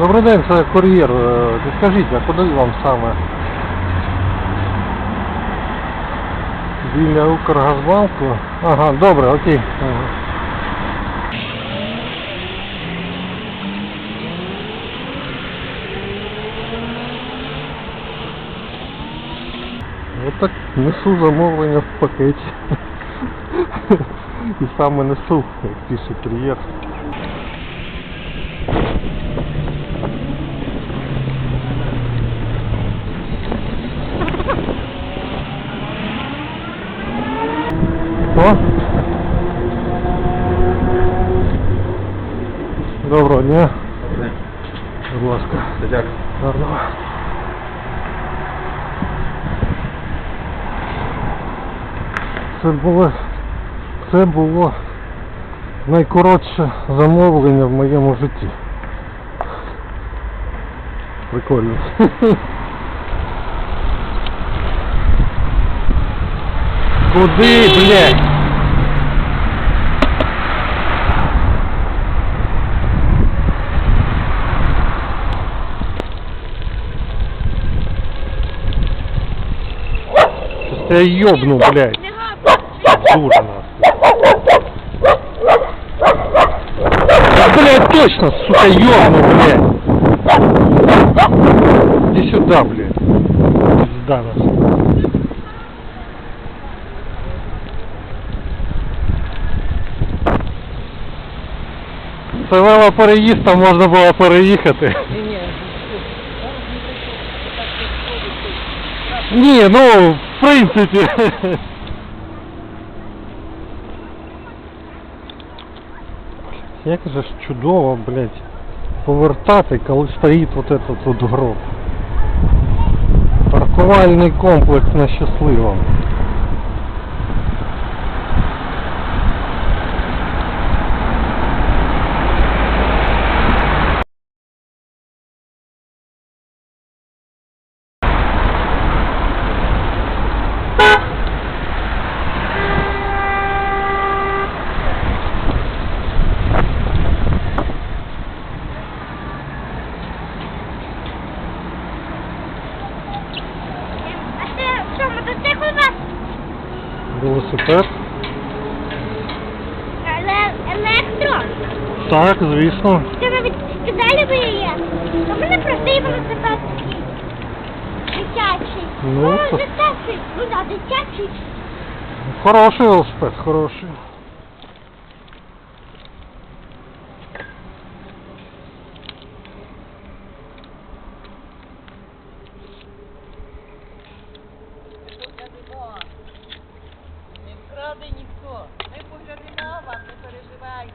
Добрий день, це кур'єр. Е, Підкажіть, а куди вам саме? Біля Укргазбанку? Ага, добре, окей. От так несу замовлення в пакеті. І саме несу, пише кур'єр. Доброго дня, будь ласка. Дякую. Гарного. Це було, це було найкоротше замовлення в моєму житті. Прикольно. Куди, блядь? Сейчас я ёбну, блядь. Дура нахуй. Да, блядь, точно, сука, ёбну, блядь. Иди сюда, блядь. Пизда нас. Це велопереїзд, там можна було переїхати. Ні, ну, в принципі. Як же ж чудово, блядь, повертати, коли стоїть вот этот вот гроб. Паркувальний комплекс на щасливому. А це що, мотоцикл у вас? Велосипед. Але електро. Так, звісно. Це ви відкидали би її? У мене простий велосипед. Дитячий. Ну, то- дитячий. Ну да, дитячий. Хороший велосипед, хороший. Ніхто. Ми поглядимо вам, не переживайте.